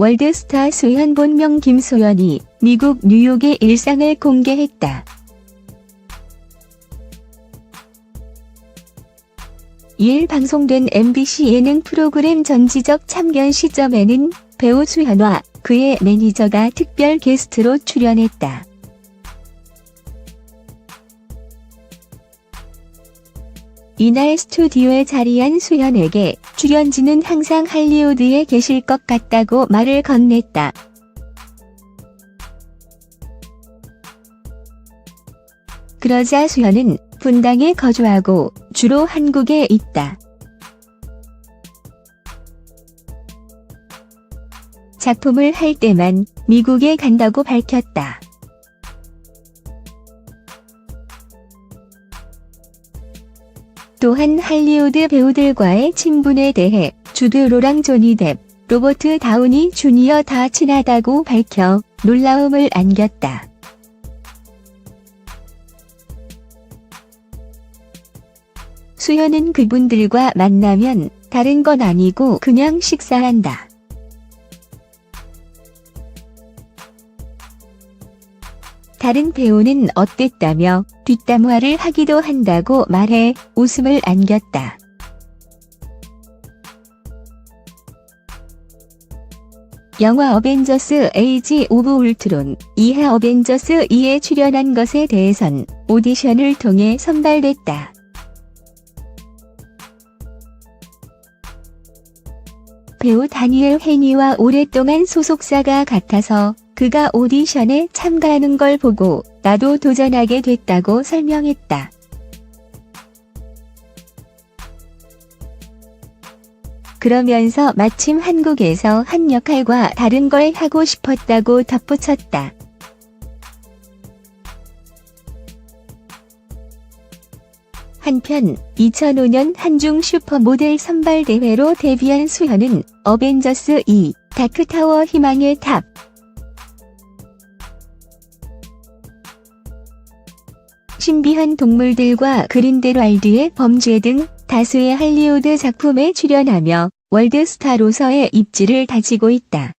월드스타 수현 본명 김소연이 미국 뉴욕의 일상을 공개했다. 이일 방송된 MBC 예능 프로그램 전지적 참견 시점에는 배우 수현과 그의 매니저가 특별 게스트로 출연했다. 이날 스튜디오에 자리한 수현에게 출연진은 항상 할리우드에 계실 것 같다고 말을 건넸다. 그러자 수현은 분당에 거주하고 주로 한국에 있다. 작품을 할 때만 미국에 간다고 밝혔다. 또한 할리우드 배우들과의 친분에 대해 주드 로랑 조니 뎁, 로버트 다우니 주니어 다 친하다고 밝혀 놀라움을 안겼다. 수연은 그분들과 만나면 다른 건 아니고 그냥 식사한다. 다른 배우는 어땠다며 뒷담화를 하기도 한다고 말해 웃음을 안겼다. 영화 어벤져스 에이지 오브 울트론 2화 어벤져스 2에 출연한 것에 대해선 오디션을 통해 선발됐다. 배우 다니엘 헤니와 오랫동안 소속사가 같아서 그가 오디션에 참가하는 걸 보고 나도 도전하게 됐다고 설명했다. 그러면서 마침 한국에서 한 역할과 다른 걸 하고 싶었다고 덧붙였다. 한편 2005년 한중 슈퍼모델 선발 대회로 데뷔한 수현은 어벤져스 2 다크타워 희망의 탑 신비한 동물들과 그린델왈드의 범죄 등 다수의 할리우드 작품에 출연하며 월드스타로서의 입지를 다지고 있다.